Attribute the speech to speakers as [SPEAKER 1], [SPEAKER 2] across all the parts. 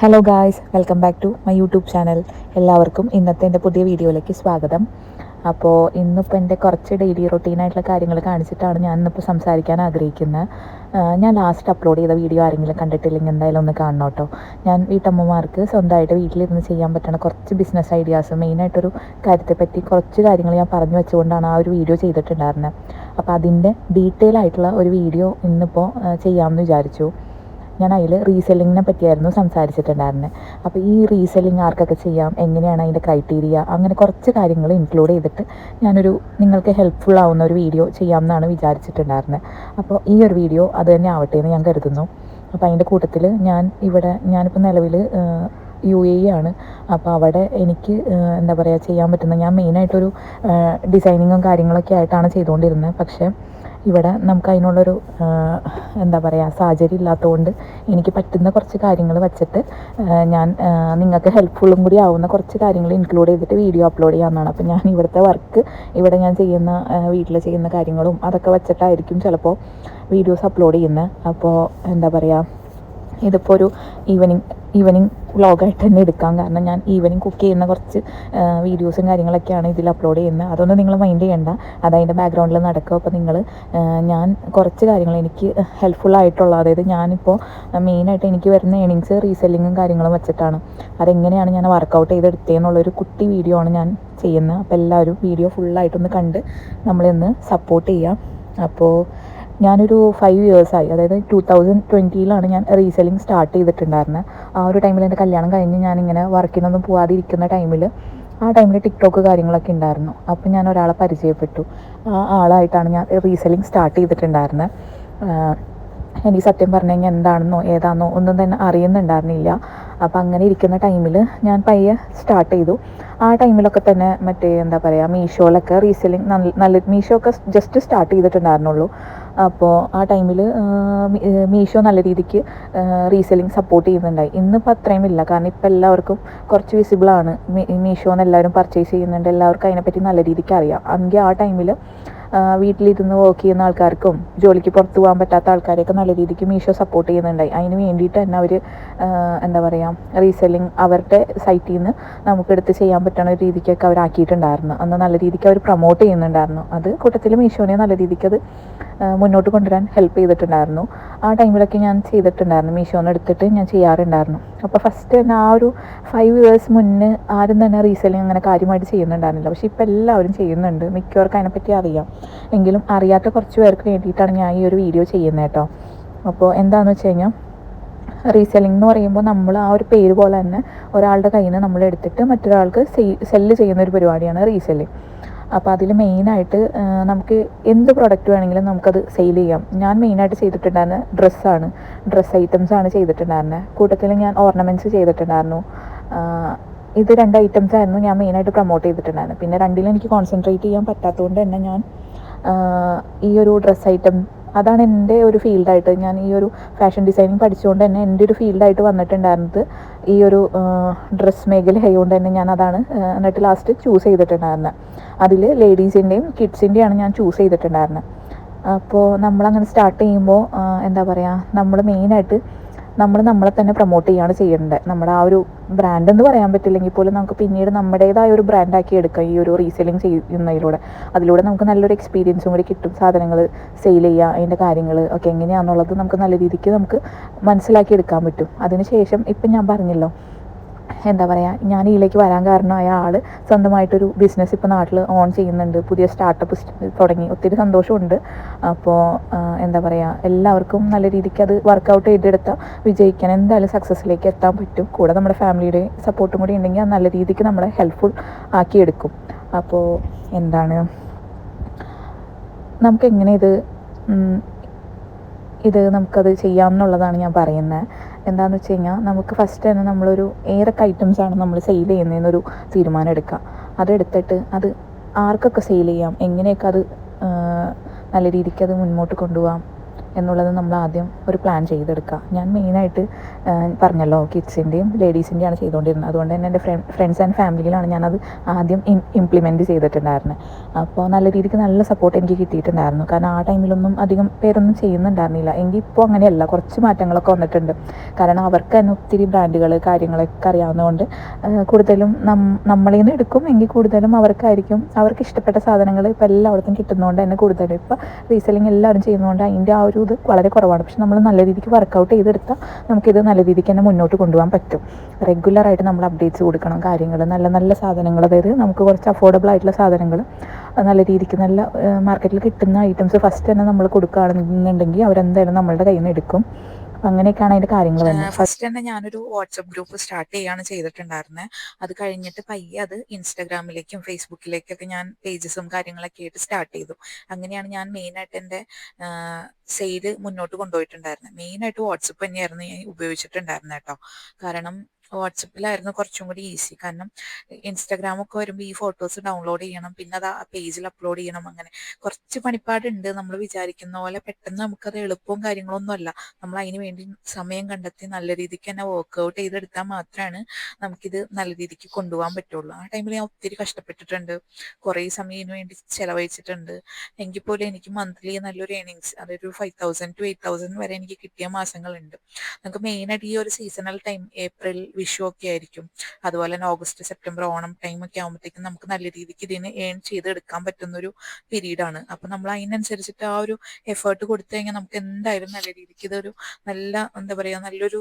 [SPEAKER 1] Hello guys welcome back to my YouTube channel എല്ലാവർക്കും ഇന്നത്തെ എന്റെ പുതിയ വീഡിയോയിലേക്ക് സ്വാഗതം. അപ്പോൾ ഇന്നിപ്പോൾ എന്റെ കുറച്ച് ഡെയിലി റൊട്ടീനായിട്ടുള്ള കാര്യങ്ങൾ കാണിച്ചിട്ടാണ് ഞാൻ ഇന്നിപ്പോൾ സംസാരിക്കാൻ ആഗ്രഹിക്കുന്നത് ഞാൻ ലാസ്റ്റ് അപ്ലോഡ് ചെയ്ത വീഡിയോ ആരെങ്കിലും കണ്ടിട്ടില്ലെങ്കിൽ എന്തായാലും ഒന്ന് കാണണം കേട്ടോ. ഞാൻ വീട്ടമ്മമാർക്ക് സ്വന്തമായിട്ട് വീട്ടിലിരുന്ന് ചെയ്യാൻ പറ്റുന്ന കുറച്ച് ബിസിനസ് ഐഡിയാസ് മെയിനായിട്ടൊരു കാര്യത്തെപ്പറ്റി കുറച്ച് കാര്യങ്ങൾ ഞാൻ പറഞ്ഞു വെച്ചുകൊണ്ടാണ് ആ ഒരു വീഡിയോ ചെയ്തിട്ടുണ്ടായിരുന്നത് അപ്പോൾ അതിന്റെ ഡീറ്റെയിൽ ആയിട്ടുള്ള ഒരു വീഡിയോ ഇന്നിപ്പോൾ ചെയ്യാമെന്ന് വിചാരിച്ചു. ഞാൻ അതിൽ റീസെല്ലിങ്ങിനെ പറ്റിയായിരുന്നു സംസാരിച്ചിട്ടുണ്ടായിരുന്നത് അപ്പോൾ ഈ റീസെല്ലിങ് ആർക്കൊക്കെ ചെയ്യാം? എങ്ങനെയാണ് അതിന്റെ ക്രൈറ്റീരിയ അങ്ങനെ കുറച്ച് കാര്യങ്ങൾ ഇൻക്ലൂഡ് ചെയ്തിട്ട് ഞാനൊരു നിങ്ങൾക്ക് ഹെൽപ്ഫുൾ ആവുന്ന ഒരു വീഡിയോ ചെയ്യാം ചെയ്യാമെന്നാണ് വിചാരിച്ചിട്ടുണ്ടായിരുന്നത് അപ്പോൾ ഈ ഒരു വീഡിയോ അത് തന്നെ ആവട്ടെ എന്ന് ഞാൻ കരുതുന്നു. അപ്പോൾ അതിന്റെ കൂട്ടത്തിൽ ഞാൻ ഇവിടെ ഞാനിപ്പോൾ നിലവിൽ യു എ ആണ്. അപ്പോൾ അവിടെ എനിക്ക് എന്താ പറയുക ചെയ്യാൻ പറ്റുന്ന ഞാൻ മെയിനായിട്ടൊരു ഡിസൈനിങ്ങും കാര്യങ്ങളൊക്കെ ആയിട്ടാണ് ചെയ്തുകൊണ്ടിരുന്നത് പക്ഷേ ഇവിടെ നമുക്ക് അതിനുള്ളൊരു എന്താ പറയുക സാഹചര്യം ഇല്ലാത്തതുകൊണ്ട് എനിക്ക് പറ്റുന്ന കുറച്ച് കാര്യങ്ങൾ വെച്ചിട്ട് ഞാൻ നിങ്ങൾക്ക് ഹെൽപ്ഫുള്ളും കൂടി ആവുന്ന കുറച്ച് കാര്യങ്ങൾ ഇൻക്ലൂഡ് ചെയ്തിട്ട് വീഡിയോ അപ്ലോഡ് ചെയ്യാമെന്നാണ് അപ്പോൾ ഞാൻ ഇവിടുത്തെ വർക്ക് ഇവിടെ ഞാൻ ചെയ്യുന്ന വീട്ടിൽ ചെയ്യുന്ന കാര്യങ്ങളും അതൊക്കെ വെച്ചിട്ടായിരിക്കും ചിലപ്പോൾ വീഡിയോസ് അപ്ലോഡ് ചെയ്യുന്നത് അപ്പോൾ എന്താ പറയുക ഇതിപ്പോൾ ഒരു ഈവനിങ് ഈവനിങ് വ്ളോഗായിട്ട് തന്നെ എടുക്കാം. കാരണം ഞാൻ ഈവനിങ് കുക്ക് ചെയ്യുന്ന കുറച്ച് വീഡിയോസും കാര്യങ്ങളൊക്കെയാണ് ഇതിൽ അപ്ലോഡ് ചെയ്യുന്നത്. അതൊന്നും നിങ്ങൾ മൈൻഡ് ചെയ്യേണ്ട. അതതിന്റെ ബാക്ക്ഗ്രൗണ്ടിൽ നടക്കും. അപ്പോൾ നിങ്ങൾ ഞാൻ കുറച്ച് കാര്യങ്ങൾ എനിക്ക് ഹെൽപ്ഫുള്ളായിട്ടുള്ള അതായത് ഞാനിപ്പോൾ മെയിനായിട്ട് എനിക്ക് വരുന്ന ഏണിങ്സ് റീസെല്ലിങ്ങും കാര്യങ്ങളും വെച്ചിട്ടാണ്. അതെങ്ങനെയാണ് ഞാൻ വർക്കൗട്ട് ചെയ്തെടുത്തതെന്നുള്ളൊരു കുട്ടി വീഡിയോ ആണ് ഞാൻ ചെയ്യുന്നത്. അപ്പോൾ എല്ലാവരും വീഡിയോ ഫുള്ളായിട്ടൊന്ന് കണ്ട് നമ്മളിന്ന് സപ്പോർട്ട് ചെയ്യാം. അപ്പോൾ ഞാനൊരു ഫൈവ് ഇയേഴ്സായി അതായത് ടു തൗസൻഡ് ട്വന്റിയിലാണ് ഞാൻ റീസെല്ലിംഗ് സ്റ്റാർട്ട് ചെയ്തിട്ടുണ്ടായിരുന്നത് ആ ഒരു ടൈമിൽ എന്റെ കല്യാണം കഴിഞ്ഞ് ഞാനിങ്ങനെ വർക്കിനൊന്നും പോവാതെ ഇരിക്കുന്ന ടൈമിൽ ആ ടൈമിൽ ടിക്ടോക്ക് കാര്യങ്ങളൊക്കെ ഉണ്ടായിരുന്നു അപ്പം ഞാൻ ഒരാളെ പരിചയപ്പെട്ടു. ആ ആളായിട്ടാണ് ഞാൻ റീസെല്ലിംഗ് സ്റ്റാർട്ട് ചെയ്തിട്ടുണ്ടായിരുന്നത് എനിക്ക് സത്യം പറഞ്ഞു കഴിഞ്ഞാൽ എന്താണെന്നോ ഏതാണെന്നോ ഒന്നും തന്നെ അറിയുന്നുണ്ടായിരുന്നില്ല. അപ്പോൾ അങ്ങനെ ഇരിക്കുന്ന ടൈമിൽ ഞാൻ പയ്യെ സ്റ്റാർട്ട് ചെയ്തു. ആ ടൈമിലൊക്കെ തന്നെ മറ്റേ എന്താ പറയുക മീഷോയിലൊക്കെ റീസെല്ലിംഗ് നല്ല നല്ല മീഷോ ഒക്കെ ജസ്റ്റ് സ്റ്റാർട്ട് ചെയ്തിട്ടുണ്ടായിരുന്നുള്ളൂ. അപ്പോൾ ആ ടൈമിൽ മീഷോ നല്ല രീതിക്ക് റീസെല്ലിങ് സപ്പോർട്ട് ചെയ്യുന്നുണ്ടായി. ഇന്നിപ്പോൾ അത്രയും ഇല്ല. കാരണം ഇപ്പോൾ എല്ലാവർക്കും കുറച്ച് വിസിബിളാണ് മീഷോന്ന് എല്ലാവരും പർച്ചേസ് ചെയ്യുന്നുണ്ട്. എല്ലാവർക്കും അതിനെപ്പറ്റി നല്ല രീതിക്ക് അറിയാം. എങ്കിൽ ആ ടൈമിൽ വീട്ടിലിരുന്ന് വർക്ക് ചെയ്യുന്ന ആൾക്കാർക്കും ജോലിക്ക് പുറത്ത് പോകാൻ പറ്റാത്ത ആൾക്കാരെയൊക്കെ നല്ല രീതിക്ക് മീഷോ സപ്പോർട്ട് ചെയ്യുന്നുണ്ടായി. അതിന് വേണ്ടിയിട്ട് തന്നെ അവർ എന്താ പറയുക റീസെല്ലിംഗ് അവരുടെ സൈറ്റിൽ നിന്ന് നമുക്കെടുത്ത് ചെയ്യാൻ പറ്റുന്ന ഒരു രീതിക്കൊക്കെ അവർ ആക്കിയിട്ടുണ്ടായിരുന്നു. അന്ന് നല്ല രീതിക്ക് അവർ പ്രൊമോട്ട് ചെയ്യുന്നുണ്ടായിരുന്നു. അത് കൂട്ടത്തിൽ മീഷോനെ നല്ല രീതിക്ക് അത് മുന്നോട്ട് കൊണ്ടുവരാൻ ഹെൽപ്പ് ചെയ്തിട്ടുണ്ടായിരുന്നു. ആ ടൈമിലൊക്കെ ഞാൻ ചെയ്തിട്ടുണ്ടായിരുന്നു. മീഷോന്ന് എടുത്തിട്ട് ഞാൻ ചെയ്യാറുണ്ടായിരുന്നു. അപ്പോൾ ഫസ്റ്റ് തന്നെ ആ ഒരു ഫൈവ് ഇയേഴ്സ് മുന്നേ ആരും തന്നെ റീസെല്ലിങ് അങ്ങനെ കാര്യമായിട്ട് ചെയ്യുന്നുണ്ടായിരുന്നില്ല. പക്ഷേ ഇപ്പോൾ എല്ലാവരും ചെയ്യുന്നുണ്ട്. മിക്കവർക്കും അതിനെപ്പറ്റി അറിയാം. എങ്കിലും അറിയാത്ത കുറച്ച് പേർക്ക് വേണ്ടിയിട്ടാണ് ഞാൻ ഈ ഒരു വീഡിയോ ചെയ്യുന്നത് കേട്ടോ. അപ്പോൾ എന്താണെന്ന് വെച്ച് കഴിഞ്ഞാൽ റീസെല്ലിംഗ് എന്ന് പറയുമ്പോൾ നമ്മൾ ആ ഒരു പേര് പോലെ തന്നെ ഒരാളുടെ കയ്യിൽ നിന്ന് നമ്മൾ എടുത്തിട്ട് മറ്റൊരാൾക്ക് സെല്ല് ചെയ്യുന്ന ഒരു പരിപാടിയാണ് റീസെല്ലിംഗ് അപ്പോൾ അതിൽ മെയിനായിട്ട് നമുക്ക് എന്ത് പ്രൊഡക്റ്റ് വേണമെങ്കിലും നമുക്കത് സെയിൽ ചെയ്യാം. ഞാൻ മെയിനായിട്ട് ചെയ്തിട്ടുണ്ടായിരുന്നത് ഡ്രസ്സാണ് ഡ്രസ്സ് ഐറ്റംസ് ആണ് ചെയ്തിട്ടുണ്ടായിരുന്നത് കൂട്ടത്തിൽ ഞാൻ ഓർണമെന്റ്സ് ചെയ്തിട്ടുണ്ടായിരുന്നു. ഇത് രണ്ട് ഐറ്റംസ് ആയിരുന്നു ഞാൻ മെയിനായിട്ട് പ്രൊമോട്ട് ചെയ്തിട്ടുണ്ടായിരുന്നത് പിന്നെ രണ്ടിലും എനിക്ക് കോൺസെൻട്രേറ്റ് ചെയ്യാൻ പറ്റാത്തതുകൊണ്ട് തന്നെ ഞാൻ ഈ ഒരു ഡ്രസ്സ് ഐറ്റം അതാണ് എന്റെ ഒരു ഫീൽഡായിട്ട് ഞാൻ ഈ ഒരു ഫാഷൻ ഡിസൈനിങ് പഠിച്ചുകൊണ്ട് തന്നെ എന്റെ ഒരു ഫീൽഡായിട്ട് വന്നിട്ടുണ്ടായിരുന്നത്. ഈ ഒരു ഡ്രസ്സ് മേഖല ആയതുകൊണ്ട് തന്നെ ഞാൻ അതാണ് എന്നിട്ട് ലാസ്റ്റ് ചൂസ് ചെയ്തിട്ടുണ്ടായിരുന്നത് അതിൽ ലേഡീസിന്റെയും കിഡ്സിന്റെയാണ് ഞാൻ ചൂസ് ചെയ്തിട്ടുണ്ടായിരുന്നത് അപ്പോൾ നമ്മളങ്ങനെ സ്റ്റാർട്ട് ചെയ്യുമ്പോൾ എന്താ പറയുക നമ്മൾ മെയിനായിട്ട് നമ്മൾ നമ്മളെ തന്നെ പ്രൊമോട്ട് ചെയ്യാണ് ചെയ്യേണ്ടത്. നമ്മുടെ ആ ഒരു ബ്രാൻഡ് എന്ന് പറയാൻ പറ്റില്ലെങ്കിൽ പോലും നമുക്ക് പിന്നീട് നമ്മുടേതായ ഒരു ബ്രാൻഡാക്കി എടുക്കാം ഈ ഒരു റീസെല്ലിംഗ് ചെയ്യുന്നതിലൂടെ. അതിലൂടെ നമുക്ക് നല്ലൊരു എക്സ്പീരിയൻസും കൂടി കിട്ടും. സാധനങ്ങൾ സെയിൽ ചെയ്യുക അതിന്റെ കാര്യങ്ങൾ ഒക്കെ എങ്ങനെയാണെന്നുള്ളത് നമുക്ക് നല്ല രീതിക്ക് നമുക്ക് മനസ്സിലാക്കി എടുക്കാൻ പറ്റും. അതിനുശേഷം ഇപ്പം ഞാൻ പറഞ്ഞല്ലോ എന്താ പറയുക ഞാൻ ഇതിലേക്ക് വരാൻ കാരണമായ ആൾ സ്വന്തമായിട്ടൊരു ബിസിനസ് ഇപ്പോൾ നാട്ടിൽ ഓൺ ചെയ്യുന്നുണ്ട്. പുതിയ സ്റ്റാർട്ടപ്പ് തുടങ്ങി. ഒത്തിരി സന്തോഷമുണ്ട്. അപ്പോൾ എന്താ പറയുക എല്ലാവർക്കും നല്ല രീതിക്ക് അത് വർക്കൗട്ട് ചെയ്തെടുത്താൽ വിജയിക്കാൻ എന്തായാലും സക്സസ്സിലേക്ക് എത്താൻ പറ്റും. കൂടെ നമ്മുടെ ഫാമിലിയുടെ സപ്പോർട്ടും കൂടി ഉണ്ടെങ്കിൽ അത് നല്ല രീതിക്ക് നമ്മളെ ഹെൽപ്ഫുൾ ആക്കിയെടുക്കും. അപ്പോൾ എന്താണ്? നമുക്ക് എങ്ങനെ ഇത് ഇത് നമുക്കത് ചെയ്യാം എന്നുള്ളതാണ് ഞാൻ പറയുന്നത് എന്താണെന്ന് വെച്ച് കഴിഞ്ഞാൽ നമുക്ക് ഫസ്റ്റ് തന്നെ നമ്മളൊരു ഏതൊക്കെ ആണ് നമ്മൾ സെയിൽ ചെയ്യുന്നതെന്നൊരു തീരുമാനം എടുക്കുക അതെടുത്തിട്ട് അത് ആർക്കൊക്കെ സെയിൽ ചെയ്യാം? എങ്ങനെയൊക്കെ അത് നല്ല രീതിക്ക് അത് മുന്നോട്ട് കൊണ്ടുപോകാം
[SPEAKER 2] എന്നുള്ളത് നമ്മൾ ആദ്യം ഒരു പ്ലാൻ ചെയ്തെടുക്കുക. ഞാൻ മെയിനായിട്ട് പറഞ്ഞല്ലോ കിഡ്സിന്റെയും ലേഡീസിന്റെയാണ് ചെയ്തുകൊണ്ടിരുന്നത്. അതുകൊണ്ട് തന്നെ എന്റെ ഫ്രണ്ട്സ് ആൻഡ് ഫാമിലിയിലാണ് ഞാനത് ആദ്യം ഇംപ്ലിമെന്റ് ചെയ്തിട്ടുണ്ടായിരുന്നത് അപ്പോൾ നല്ല രീതിക്ക് നല്ല സപ്പോർട്ട് എനിക്ക് കിട്ടിയിട്ടുണ്ടായിരുന്നു. കാരണം ആ ടൈമിലൊന്നും അധികം പേരൊന്നും ചെയ്യുന്നുണ്ടായിരുന്നില്ല. എങ്കിൽ ഇപ്പോൾ അങ്ങനെയല്ല. കുറച്ച് മാറ്റങ്ങളൊക്കെ വന്നിട്ടുണ്ട്. കാരണം അവർക്ക് തന്നെ ഒത്തിരി ബ്രാൻഡുകൾ കാര്യങ്ങളൊക്കെ അറിയാവുന്നതുകൊണ്ട് കൂടുതലും നം നമ്മളിൽ നിന്ന് എടുക്കും. എങ്കിൽ കൂടുതലും അവർക്കായിരിക്കും. അവർക്ക് ഇഷ്ടപ്പെട്ട സാധനങ്ങൾ ഇപ്പോൾ എല്ലായിടത്തും കിട്ടുന്നതുകൊണ്ട് തന്നെ കൂടുതലും. ഇപ്പോൾ റീസെല്ലിങ് എല്ലാവരും ചെയ്യുന്നതുകൊണ്ട് അതിന്റെ ആ ഒരു ഇത് വളരെ കുറവാണ്. പക്ഷെ നമ്മൾ നല്ല രീതിക്ക് വർക്കൗട്ട് ചെയ്തെടുത്താൽ നമുക്കിത് നല്ല രീതിക്ക് തന്നെ മുന്നോട്ട് കൊണ്ടുപോകാൻ പറ്റും. റെഗുലറായിട്ട് നമ്മൾ അപ്ഡേറ്റ്സ് കൊടുക്കണം കാര്യങ്ങൾ നല്ല നല്ല സാധനങ്ങൾ. അതായത് നമുക്ക് കുറച്ച് അഫോർഡബിൾ ആയിട്ടുള്ള സാധനങ്ങൾ നല്ല രീതിക്ക് നല്ല മാർക്കറ്റിൽ കിട്ടുന്ന ഐറ്റംസ് ഫസ്റ്റ് തന്നെ നമ്മൾ കൊടുക്കുകയാണെന്നുണ്ടെങ്കിൽ അവരെന്തായാലും നമ്മളുടെ കയ്യിൽ നിന്ന് എടുക്കും. അങ്ങനെയൊക്കെയാണ് അതിന്റെ കാര്യങ്ങൾ വരുന്നത്.
[SPEAKER 1] ഫസ്റ്റ് തന്നെ ഞാനൊരു വാട്സപ്പ് ഗ്രൂപ്പ് സ്റ്റാർട്ട് ചെയ്യാണ് ചെയ്തിട്ടുണ്ടായിരുന്നത് അത് കഴിഞ്ഞിട്ട് പയ്യെ അത് ഇൻസ്റ്റാഗ്രാമിലേക്കും ഫേസ്ബുക്കിലേക്കൊക്കെ ഞാൻ പേജസും കാര്യങ്ങളൊക്കെ ആയിട്ട് സ്റ്റാർട്ട് ചെയ്തു. അങ്ങനെയാണ് ഞാൻ മെയിൻ ആയിട്ട് എന്റെ സെയിൽ മുന്നോട്ട് കൊണ്ടുപോയിട്ടുണ്ടായിരുന്നത് മെയിനായിട്ട് വാട്സപ്പ് തന്നെയായിരുന്നു ഞാൻ ഉപയോഗിച്ചിട്ടുണ്ടായിരുന്നത് കേട്ടോ കാരണം വാട്സപ്പിലായിരുന്നു കുറച്ചും കൂടി ഈസി. കാരണം ഇൻസ്റ്റാഗ്രാമൊക്കെ വരുമ്പോൾ ഈ ഫോട്ടോസ് ഡൗൺലോഡ് ചെയ്യണം പിന്നെ അത് ആ പേജിൽ അപ്ലോഡ് ചെയ്യണം അങ്ങനെ. കുറച്ച് പണിപ്പാടുണ്ട് നമ്മൾ വിചാരിക്കുന്ന പോലെ പെട്ടെന്ന് നമുക്കത് എളുപ്പവും കാര്യങ്ങളൊന്നും അല്ല. നമ്മൾ അതിന് വേണ്ടി സമയം കണ്ടെത്തി നല്ല രീതിക്ക് തന്നെ വർക്ക്ഔട്ട് ചെയ്തെടുത്താൽ മാത്രമാണ് നമുക്കിത് നല്ല രീതിക്ക് കൊണ്ടുപോകാൻ പറ്റുള്ളൂ. ആ ടൈമിൽ ഞാൻ ഒത്തിരി കഷ്ടപ്പെട്ടിട്ടുണ്ട്. കുറേ സമയം ഇതിനു വേണ്ടി ചെലവഴിച്ചിട്ടുണ്ട്. എങ്കിൽ പോലും എനിക്ക് മന്ത്ലി നല്ലൊരു ഏണിങ്സ് അതൊരു five thousand to eight thousand വരെ എനിക്ക് കിട്ടിയ മാസങ്ങളുണ്ട്. നമുക്ക് മെയിൻ മെയിനായിട്ട് ഈ ഒരു സീസണൽ ടൈം ഏപ്രിൽ വിഷു ഒക്കെ ആയിരിക്കും. അതുപോലെ തന്നെ ഓഗസ്റ്റ് സെപ്റ്റംബർ ഓണം ടൈം ഒക്കെ ആകുമ്പോഴത്തേക്കും നമുക്ക് നല്ല രീതിക്ക് ഇതിന് ഏൺ ചെയ്തെടുക്കാൻ പറ്റുന്ന ഒരു പീരീഡ് ആണ്. അപ്പൊ നമ്മൾ അതിനനുസരിച്ചിട്ട് ആ ഒരു എഫേർട്ട് കൊടുത്തു കഴിഞ്ഞാൽ നമുക്ക് എന്തായാലും നല്ല രീതിക്ക് ഇതൊരു നല്ല എന്താ പറയാ നല്ലൊരു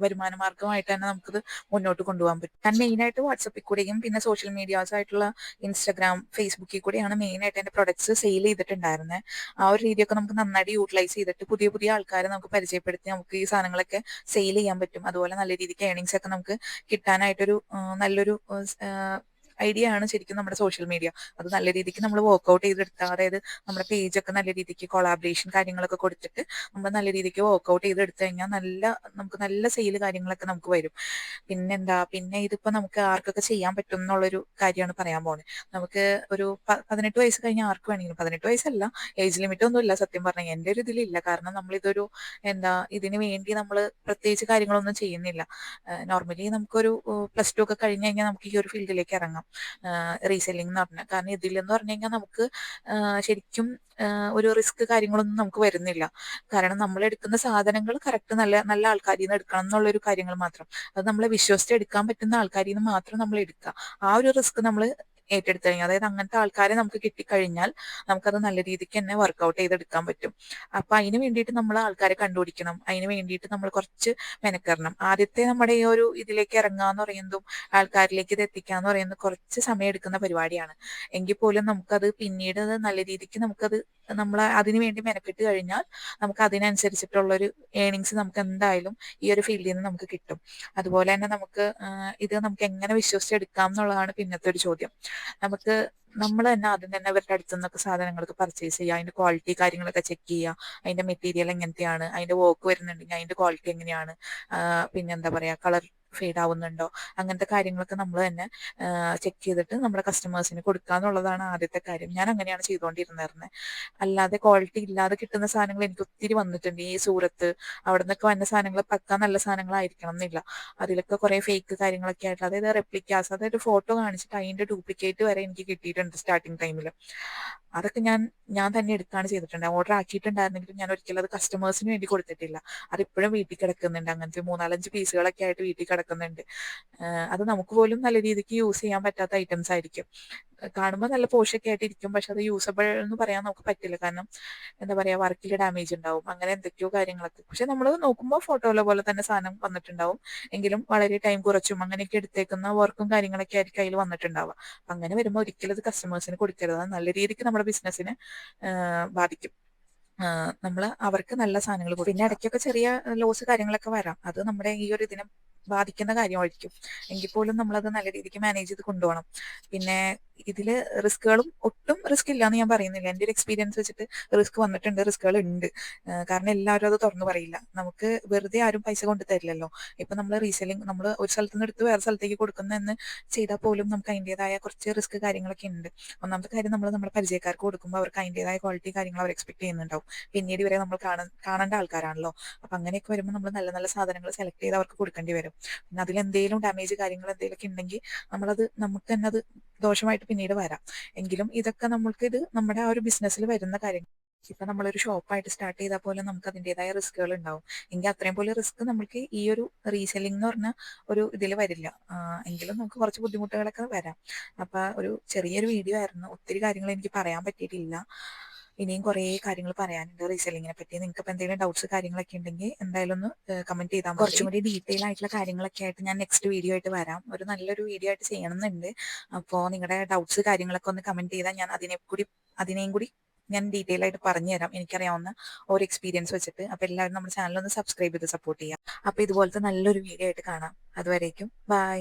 [SPEAKER 1] വരുമാന മാർഗമായിട്ട് തന്നെ നമുക്കിത് മുന്നോട്ട് കൊണ്ടുപോകാൻ പറ്റും. ഞാൻ മെയിനായിട്ട് വാട്സപ്പിൽ കൂടെയും പിന്നെ സോഷ്യൽ മീഡിയാസ് ആയിട്ടുള്ള ഇൻസ്റ്റാഗ്രാം ഫേസ്ബുക്കിൽ കൂടെയാണ് മെയിനായിട്ട് എന്റെ പ്രൊഡക്ട്സ് സെയിൽ ചെയ്തിട്ടുണ്ടായിരുന്നത് ആ ഒരു രീതിയൊക്കെ നമുക്ക് നന്നായിട്ട് യൂട്ടിലൈസ് ചെയ്തിട്ട് പുതിയ പുതിയ ആൾക്കാരെ നമുക്ക് പരിചയപ്പെടുത്തി നമുക്ക് ഈ സാധനങ്ങളൊക്കെ സെയിൽ ചെയ്യാൻ പറ്റും. അതുപോലെ നല്ല രീതിക്ക് ഏണിങ്സ് ഒക്കെ നമുക്ക് കിട്ടാനായിട്ടൊരു നല്ലൊരു ഐഡിയ ആണ് ശരിക്കും നമ്മുടെ സോഷ്യൽ മീഡിയ അത് നല്ല രീതിക്ക് നമ്മൾ വർക്ക്ഔട്ട് ചെയ്തെടുത്താൽ അതായത് നമ്മുടെ പേജൊക്കെ നല്ല രീതിക്ക് കൊളാബറേഷൻ കാര്യങ്ങളൊക്കെ കൊടുത്തിട്ട് നമ്മൾ നല്ല രീതിക്ക് വർക്ക്ഔട്ട് ചെയ്തെടുത്തു കഴിഞ്ഞാൽ നല്ല നമുക്ക് നല്ല സെയിൽ കാര്യങ്ങളൊക്കെ നമുക്ക് വരും. പിന്നെന്താ പിന്നെ ഇതിപ്പോ നമുക്ക് ആർക്കൊക്കെ ചെയ്യാൻ പറ്റും എന്നുള്ളൊരു കാര്യമാണ് പറയാൻ പോകുന്നത് നമുക്ക് ഒരു പതിനെട്ട് വയസ്സ് കഴിഞ്ഞ ആർക്ക് വേണമെങ്കിലും പതിനെട്ട് വയസ്സല്ല ഏജ് ലിമിറ്റ് ഒന്നും ഇല്ല സത്യം പറഞ്ഞാൽ എന്റെ ഒരു ഇതിലില്ല. കാരണം നമ്മൾ ഇതൊരു എന്താ ഇതിന് വേണ്ടി നമ്മൾ പ്രത്യേകിച്ച് കാര്യങ്ങളൊന്നും ചെയ്യുന്നില്ല. നോർമലി നമുക്കൊരു പ്ലസ് ടു ഒക്കെ കഴിഞ്ഞ് കഴിഞ്ഞാൽ നമുക്ക് ഈ ഒരു ഫീൽഡിലേക്ക് ഇറങ്ങാം. റീസെല്ലിംഗ് എന്ന് പറഞ്ഞാൽ കാരണം എന്ന് പറഞ്ഞു കഴിഞ്ഞാൽ നമുക്ക് ശരിക്കും ഒരു റിസ്ക് കാര്യങ്ങളൊന്നും നമുക്ക് വരുന്നില്ല. കാരണം നമ്മൾ എടുക്കുന്ന സാധനങ്ങൾ കറക്റ്റ് നല്ല നല്ല ആൾക്കാരിൽ നിന്ന് എടുക്കണം എന്നുള്ളൊരു കാര്യങ്ങൾ മാത്രം. അത് നമ്മളെ വിശ്വസിച്ച് എടുക്കാൻ പറ്റുന്ന ആൾക്കാരിൽ നിന്ന് മാത്രം നമ്മൾ എടുക്കുക. ആ ഒരു റിസ്ക് നമ്മൾ ഏറ്റെടുത്ത് കഴിഞ്ഞാൽ അതായത് അങ്ങനത്തെ ആൾക്കാരെ നമുക്ക് കിട്ടിക്കഴിഞ്ഞാൽ നമുക്കത് നല്ല രീതിക്ക് തന്നെ വർക്ക്ഔട്ട് ചെയ്തെടുക്കാൻ പറ്റും. അപ്പൊ അതിന് വേണ്ടിയിട്ട് നമ്മൾ ആൾക്കാരെ കണ്ടുപിടിക്കണം. അതിന് വേണ്ടിയിട്ട് നമ്മൾ കുറച്ച് മെനക്കെറണം ആദ്യത്തെ നമ്മുടെ ഈ ഒരു ഇതിലേക്ക് ഇറങ്ങുക എന്ന് പറയുന്നതും ആൾക്കാരിലേക്ക് ഇത് എത്തിക്കുക എന്ന് പറയുന്നത് കുറച്ച് സമയം എടുക്കുന്ന പരിപാടിയാണ്. എങ്കിൽ പോലും നമുക്കത് പിന്നീട് നല്ല രീതിക്ക് നമുക്കത് നമ്മൾ അതിന് വേണ്ടി മെനക്കെട്ട് കഴിഞ്ഞാൽ നമുക്ക് അതിനനുസരിച്ചിട്ടുള്ളൊരു ഏണിങ്സ് നമുക്ക് എന്തായാലും ഈ ഒരു ഫീൽഡിൽ നിന്ന് നമുക്ക് കിട്ടും. അതുപോലെ തന്നെ നമുക്ക് ഇത് നമുക്ക് എങ്ങനെ വിശ്വസിച്ചെടുക്കാം എന്നുള്ളതാണ് പിന്നത്തെ ഒരു ചോദ്യം. നമുക്ക് നമ്മൾ തന്നെ ആദ്യം തന്നെ അവരുടെ അടുത്ത് നിന്നൊക്കെ സാധനങ്ങളൊക്കെ പർച്ചേസ് ചെയ്യുക അതിന്റെ ക്വാളിറ്റി കാര്യങ്ങളൊക്കെ ചെക്ക് ചെയ്യുക അതിന്റെ മെറ്റീരിയൽ എങ്ങനത്തെയാണ് അതിന്റെ വർക്ക് വരുന്നുണ്ടെങ്കിൽ അതിന്റെ ക്വാളിറ്റി എങ്ങനെയാണ് പിന്നെ എന്താ പറയാ കളർ ഫെയ്ഡ് ആവുന്നുണ്ടോ അങ്ങനത്തെ കാര്യങ്ങളൊക്കെ നമ്മൾ തന്നെ ചെക്ക് ചെയ്തിട്ട് നമ്മുടെ കസ്റ്റമേഴ്സിന് കൊടുക്കുക എന്നുള്ളതാണ് ആദ്യത്തെ കാര്യം. ഞാൻ അങ്ങനെയാണ് ചെയ്തുകൊണ്ടിരുന്നത് അല്ലാതെ ക്വാളിറ്റി ഇല്ലാതെ കിട്ടുന്ന സാധനങ്ങൾ എനിക്ക് ഒത്തിരി വന്നിട്ടുണ്ട്. ഈ സൂറത്ത് അവിടെ നിന്നൊക്കെ വന്ന സാധനങ്ങൾ പക്ക നല്ല സാധനങ്ങളായിരിക്കണം എന്നില്ല. അതിലൊക്കെ കുറെ ഫേക്ക് കാര്യങ്ങളൊക്കെ ആയിട്ട് അതായത് റെപ്ലിക്കാസ് അതായത് ഫോട്ടോ കാണിച്ചിട്ട് അതിന്റെ ഡ്യൂപ്ലിക്കേറ്റ് വരെ എനിക്ക് കിട്ടിയിട്ടുണ്ട് സ്റ്റാർട്ടിങ് ടൈമിൽ അതൊക്കെ ഞാൻ ഞാൻ തന്നെ എടുക്കാണ് ചെയ്തിട്ടുണ്ട്. ഓർഡർ ആക്കിയിട്ടുണ്ടായിരുന്നെങ്കിലും ഞാൻ ഒരിക്കലും അത് കസ്റ്റമേഴ്സിന് വേണ്ടി കൊടുത്തിട്ടില്ല. അത് ഇപ്പോഴും വീട്ടിൽ കിടക്കുന്നുണ്ട്. അങ്ങനത്തെ മൂന്നാലഞ്ച് പീസുകളൊക്കെ ആയിട്ട് വീട്ടിൽ കിടക്കുന്നുണ്ട്. അത് നമുക്ക് പോലും നല്ല രീതിക്ക് യൂസ് ചെയ്യാൻ പറ്റാത്ത ഐറ്റംസ് ആയിരിക്കും. കാണുമ്പോൾ നല്ല പോഷൊക്കെ ഇരിക്കും. പക്ഷെ അത് യൂസബിൾ എന്ന് പറയാൻ നമുക്ക് പറ്റില്ല. കാരണം എന്താ പറയാ വർക്കിൽ ഡാമേജ് ഉണ്ടാവും. അങ്ങനെ എന്തൊക്കെയോ കാര്യങ്ങളൊക്കെ. പക്ഷെ നമ്മൾ നോക്കുമ്പോൾ ഫോട്ടോയിലെ പോലെ തന്നെ സാധനം വന്നിട്ടുണ്ടാവും. എങ്കിലും വളരെ ടൈം കുറച്ചും അങ്ങനെയൊക്കെ എടുത്തേക്കുന്ന വർക്കും കാര്യങ്ങളൊക്കെ ആയിരിക്കും അതിൽ വന്നിട്ടുണ്ടാവുക. അങ്ങനെ വരുമ്പോൾ ഒരിക്കലും അത് കസ്റ്റമേഴ്സിന് കൊടുക്കരുത്. നല്ല രീതിക്ക് നമ്മുടെ ബിസിനസ്സിനെ ബാധിക്കും. നമ്മൾ അവർക്ക് നല്ല സാധനങ്ങൾ പിന്നെ ഇടയ്ക്കൊക്കെ ചെറിയ ലോസ് കാര്യങ്ങളൊക്കെ വരാം. അത് നമ്മുടെ ഈ ഒരു ഇതിനെ ബാധിക്കുന്ന കാര്യമായിരിക്കും. എങ്കിൽ പോലും നമ്മളത് നല്ല രീതിക്ക് മാനേജ് ചെയ്ത് കൊണ്ടുപോകണം. പിന്നെ ഇതിൽ റിസ്കുകളും ഒട്ടും റിസ്ക് ഇല്ല എന്ന് ഞാൻ പറയുന്നില്ല. എന്റെ ഒരു എക്സ്പീരിയൻസ് വെച്ചിട്ട് റിസ്ക് വന്നിട്ടുണ്ട് റിസ്കുകൾ ഉണ്ട് കാരണം എല്ലാവരും അത് തുറന്നു പറയില്ല. നമുക്ക് വെറുതെ ആരും പൈസ കൊണ്ട് തരില്ലല്ലോ. ഇപ്പൊ നമ്മൾ റീസെല്ലിംഗ് നമ്മൾ ഒരു സ്ഥലത്ത് നിന്ന് എടുത്ത് വേറെ സ്ഥലത്തേക്ക് കൊടുക്കുന്നതെന്ന് ചെയ്താൽ പോലും നമുക്ക് അതിന്റെതായ കുറച്ച് റിസ്ക് കാര്യങ്ങളൊക്കെ ഉണ്ട്. ഒന്നാമത്തെ കാര്യം നമ്മൾ നമ്മുടെ പരിചയക്കാർക്ക് കൊടുക്കുമ്പോൾ അവർക്ക് അതിന്റെതായ ക്വാളിറ്റി കാര്യങ്ങൾ അവർ എക്സ്പെക്ട് ചെയ്യുന്നുണ്ടാവും. പിന്നീട് ഇവരെ നമ്മൾ കാണാൻ കാണേണ്ട ആൾക്കാരാണല്ലോ. അപ്പൊ അങ്ങനെയൊക്കെ വരുമ്പോൾ നമ്മൾ നല്ല നല്ല സാധനങ്ങൾ സെലക്ട് ചെയ്ത് അവർക്ക് കൊടുക്കേണ്ടി വരും. പിന്നെ അതിൽ എന്തെങ്കിലും ഡാമേജ് കാര്യങ്ങൾ എന്തെങ്കിലുമൊക്കെ ഉണ്ടെങ്കിൽ നമ്മളത് നമുക്ക് തന്നെ അത് ദോഷമായിട്ട് പിന്നീട് വരാം. എങ്കിലും ഇതൊക്കെ നമ്മൾക്ക് ഇത് നമ്മുടെ ആ ഒരു ബിസിനസ്സിൽ വരുന്ന കാര്യങ്ങൾ. ഇപ്പൊ നമ്മളൊരു ഷോപ്പായിട്ട് സ്റ്റാർട്ട് ചെയ്താൽ പോലും നമുക്ക് അതിന്റെതായ റിസ്കുകൾ ഉണ്ടാവും. എങ്കിൽ അത്രയും പോലെ റിസ്ക് നമുക്ക് ഈ ഒരു റീസെല്ലിംഗ് എന്ന് പറഞ്ഞ ഒരു ഇതിൽ വരില്ല. എങ്കിലും നമുക്ക് കുറച്ച് ബുദ്ധിമുട്ടുകളൊക്കെ വരാം. അപ്പൊ ഒരു ചെറിയൊരു വീഡിയോ ആയിരുന്നു. ഒത്തിരി കാര്യങ്ങൾ എനിക്ക് പറയാൻ പറ്റിയിട്ടില്ല. ഇനിയും കുറേ കാര്യങ്ങൾ പറയാനുണ്ട് റീസെല്ലിങ്ങിനെ പറ്റി. നിങ്ങൾക്ക് ഇപ്പൊ എന്തെങ്കിലും ഡൗട്ട്സ് കാര്യങ്ങളൊക്കെ ഉണ്ടെങ്കിൽ എന്തായാലും ഒന്ന് കമന്റ് ചെയ്താൽ കുറച്ചും കൂടി ഡീറ്റെയിൽ ആയിട്ടുള്ള കാര്യങ്ങളൊക്കെ ആയിട്ട് ഞാൻ നെക്സ്റ്റ് വീഡിയോ ആയിട്ട് വരാം. ഒരു നല്ലൊരു വീഡിയോ ആയിട്ട് ചെയ്യണമെന്നുണ്ട് അപ്പോ നിങ്ങളുടെ ഡൗട്ട്സ് കാര്യങ്ങളൊക്കെ ഒന്ന് കമന്റ് ചെയ്താൽ ഞാൻ അതിനെ കൂടി അതിനെയും കൂടി ഞാൻ ഡീറ്റെയിൽ ആയിട്ട് പറഞ്ഞു തരാം എനിക്കറിയാവുന്ന ഒരു എക്സ്പീരിയൻസ് വെച്ചിട്ട്. അപ്പൊ എല്ലാവരും നമ്മുടെ ചാനൽ ഒന്ന് സബ്സ്ക്രൈബ് ചെയ്ത് സപ്പോർട്ട് ചെയ്യാം. അപ്പൊ ഇതുപോലത്തെ നല്ലൊരു വീഡിയോ ആയിട്ട് കാണാം. അതുവരേക്കും ബൈ